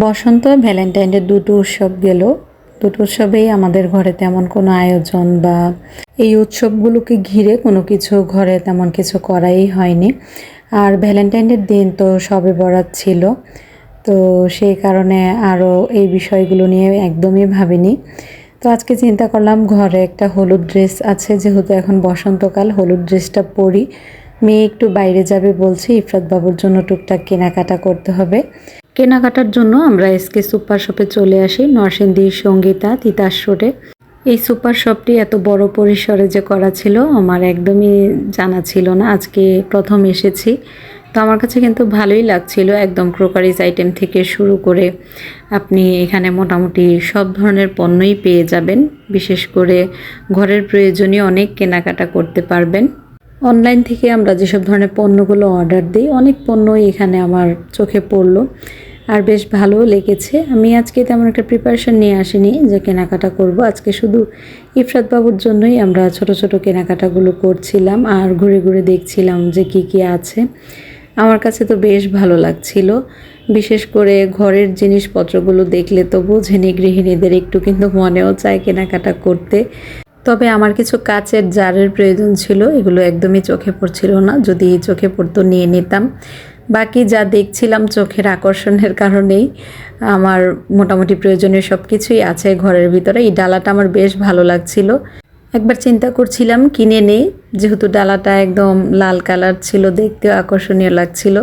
বসন্ত ভ্যালেন্টাইনের দুটো উৎসব গেল। দুটো উৎসবেই আমাদের ঘরে তেমন কোনো আয়োজন বা এই উৎসবগুলোকে ঘিরে কোনো কিছু ঘরে তেমন কিছু করাই হয়নি। আর ভ্যালেন্টাইনের দিন তো সবে বরাত ছিল, তো সেই কারণে আরও এই বিষয়গুলো নিয়ে একদমই ভাবিনি। তো আজকে চিন্তা করলাম, ঘরে একটা হলুদ ড্রেস আছে, যেহেতু এখন বসন্তকাল, হলুদ ড্রেসটা পরি। মেয়ে একটু বাইরে যাবে বলছে ইফরাত বাবুর জন্য টুকটাক কেনাকাটা করতে হবে। কেনাকাটার জন্য আমরা এসকে সুপার শপে চলে আসি, নরসিংদী সঙ্গীতা, তিতাস রোডে। এই সুপার শপটি এত বড় পরিসরে যে করা ছিল, আমার একদমই জানা ছিল না। আজকে প্রথম এসেছি। তো আমার কাছে কিন্তু ভালোই লাগছিল একদম ক্রোকারিজ আইটেম থেকে শুরু করে। আপনি এখানে মোটামুটি সব ধরনের পণ্যই পেয়ে যাবেন। বিশেষ করে ঘরের প্রয়োজনীয় অনেক কেনাকাটা করতে পারবেন। অনলাইন থেকে আমরা যেসব ধরনের পণ্যগুলো অর্ডার দিই, অনেক পণ্যই এখানে আমার চোখে পড়ল আর বেশ ভালোও লেগেছে। আমি আজকে তেমন একটা প্রিপারেশন নিয়ে আসিনি যে কেনাকাটা করব। আজকে শুধু ইফরাত বাবুর জন্যই আমরা ছোট ছোট কেনাকাটাগুলো করছিলাম আর ঘুরে ঘুরে দেখছিলাম যে কি কি আছে। আমার কাছে তো বেশ ভালো লাগছিল। বিশেষ করে ঘরের জিনিসপত্রগুলো দেখলে তো বোঝেনি গৃহিণীদের একটু কিন্তু মনেও চায় কেনাকাটা করতে। তবে আমার কিছু কাচের জারের প্রয়োজন ছিল, এগুলো একদমই চোখে পড়ছিল না, যদি চোখে পড়তো নিয়ে নিতাম। বাকি যা দেখছিলাম চোখের আকর্ষণের কারণেই, আমার মোটামুটি প্রয়োজনীয় সব কিছুই আছে ঘরের ভিতরে। এই ডালাটা আমার বেশ ভালো লাগছিল। একবার চিন্তা করছিলাম, কিনে নেই, যেহেতু ডালাটা একদম লাল কালার ছিল, দেখতেও আকর্ষণীয় লাগছিল।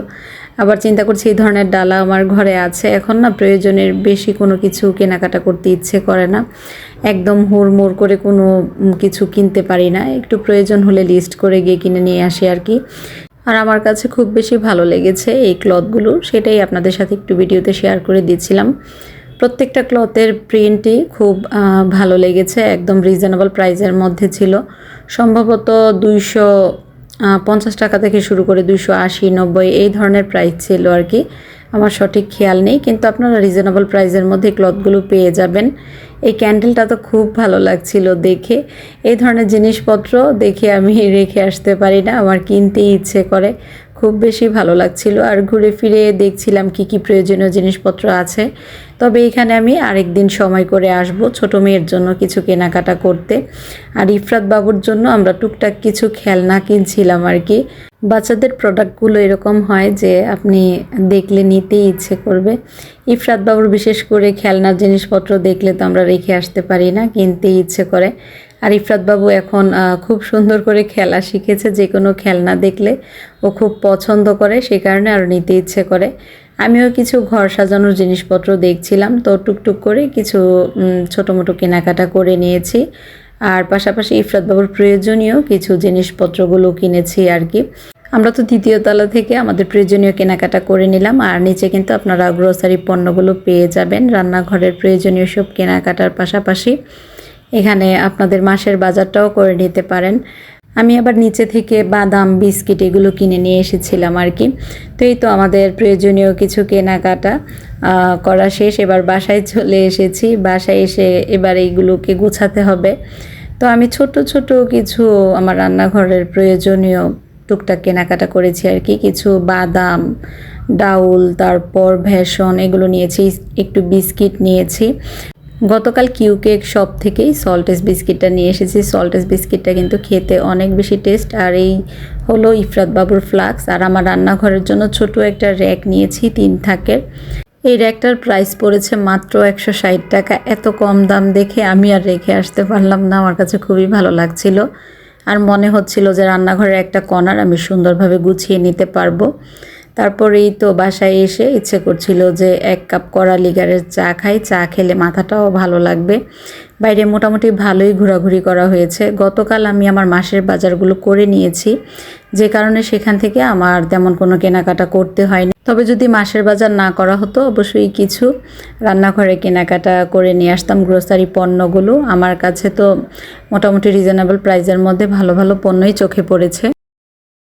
আবার চিন্তা করছি এই ধরনের ডালা আমার ঘরে আছে। এখন না প্রয়োজনের বেশি কোনো কিছু কেনাকাটা করতে ইচ্ছে করে না। একদম হুড়মুড় করে কোনো কিছু কিনতে পারি না। একটু প্রয়োজন হলে লিস্ট করে গিয়ে কিনে নিয়ে আসি আর কি। আর আমার কাছে খুব বেশি ভালো লেগেছে এই ক্লথগুলো সেটাই আপনাদের সাথে একটু ভিডিওতে শেয়ার করে দিয়েছিলাম প্রত্যেকটা ক্লথের প্রিন্টই খুব ভালো লেগেছে। একদম রিজনেবল প্রাইসের মধ্যে ছিল। সম্ভবত দুইশো পঞ্চাশ টাকা থেকে শুরু করে দুশো আশি, নব্বই, এই ধরনের প্রাইস ছিল আর কি। আমার সঠিক খেয়াল নেই, কিন্তু আপনারা রিজনেবল প্রাইসের মধ্যে ক্লথগুলো পেয়ে যাবেন। এই ক্যান্ডেলটা তো খুব ভালো লাগছিল দেখে। এই ধরনের জিনিসপত্র দেখে আমি রেখে আসতে পারি না, আমার কিনতে ইচ্ছে করে। খুব বেশি ভালো লাগছিল। আর ঘুরে ফিরে দেখছিলাম কি কি প্রয়োজনীয় জিনিসপত্র আছে। তবে এখানে আমি আরেক দিন সময় করে আসব ছোট মেয়ের জন্য কিছু কেনাকাটা করতে। আর ইফরাত বাবুর জন্য আমরা টুকটাক কিছু খেলনা কিনছিলাম আর কি। বাচ্চাদের প্রোডাক্টগুলো এরকম হয় যে আপনি দেখলে নিতেই ইচ্ছে করবে। ইফরাত বাবুর বিশেষ করে খেলনার জিনিসপত্র দেখলে তো আমরা রেখে আসতে পারি না, কিনতেই ইচ্ছে করে। আর ইফরাত বাবু এখন খুব সুন্দর করে খেলা শিখেছে, যে কোনো খেলনা দেখলে ও খুব পছন্দ করে সেই কারণে আরও নিতে ইচ্ছে করে। আমিও কিছু ঘর সাজানোর জিনিসপত্র দেখছিলাম, তো টুকটুক করে কিছু ছোটো মোটো কেনাকাটা করে নিয়েছি। আর পাশাপাশি ইফরাত বাবুর প্রয়োজনীয় কিছু জিনিসপত্রগুলো কিনেছি আর কি। আমরা তো দ্বিতীয় তলা থেকে আমাদের প্রয়োজনীয় কেনাকাটা করে নিলাম, আর নিচে কিন্তু আপনারা গ্রোসারি পণ্যগুলো পেয়ে যাবেন। রান্নাঘরের প্রয়োজনীয় সব কেনাকাটার পাশাপাশি এখানে আপনাদের মাসের বাজারটাও করে নিতে পারেন। আমি আবার নিচে থেকে বাদাম, বিস্কিট এগুলো কিনে নিয়ে এসেছিলাম আর কি। তো এই তো আমাদের প্রয়োজনীয় কিছু কেনাকাটা করা শেষ। এবার বাসায় চলে এসেছি। বাসায় এসে এবার এইগুলোকে গুছাতে হবে। তো আমি ছোট ছোট কিছু আমার রান্নাঘরের প্রয়োজনীয় টুকটাক কেনাকাটা করেছি আর কি। কিছু বাদাম, ডাউল, তারপর ভেষণ এগুলো নিয়েছি। একটু বিস্কিট নিয়েছি। গতকাল কিউ কেক শপ থেকেই সল্টেস বিস্কিটটা নিয়ে এসেছি। সল্টেস বিস্কিটটা কিন্তু খেতে অনেক বেশি টেস্ট। আর এই হলো ইফরাত বাবুর ফ্লাক্স। আর আমার রান্নাঘরের জন্য ছোট একটা র্যাক নিয়েছি, তিন থাকের। এই র্যাকটার প্রাইস পড়েছে মাত্র একশো ষাট টাকা। এত কম দাম দেখে আমি আর রেখে আসতে পারলাম না। আমার কাছে খুবই ভালো লাগছিল। আর মনে হচ্ছিল যে রান্নাঘরের একটা কর্নার আমি সুন্দরভাবে গুছিয়ে নিতে পারব। তারপরেই তো বাসায় এসে ইচ্ছে করছিল যে এক কাপ কড়া লিগারের চা খাই, চা খেলে মাথাটাও ভালো লাগবে। বাইরে মোটামুটি ভালোই ঘোরাঘুরি করা হয়েছে। গতকাল আমি আমার মাসের বাজারগুলো করে নিয়েছি। যে কারণে সেখান থেকে আমার তেমন কোনো কেনাকাটা করতে হয়নি। তবে যদি মাসের বাজার না করা হতো, অবশ্যই কিছু রান্নাঘরে কেনাকাটা করে নিয়ে আসতাম। গ্রোসারি পণ্যগুলো আমার কাছে তো মোটামুটি রিজনেবল প্রাইসের মধ্যে ভালো ভালো পণ্যই চোখে পড়েছে।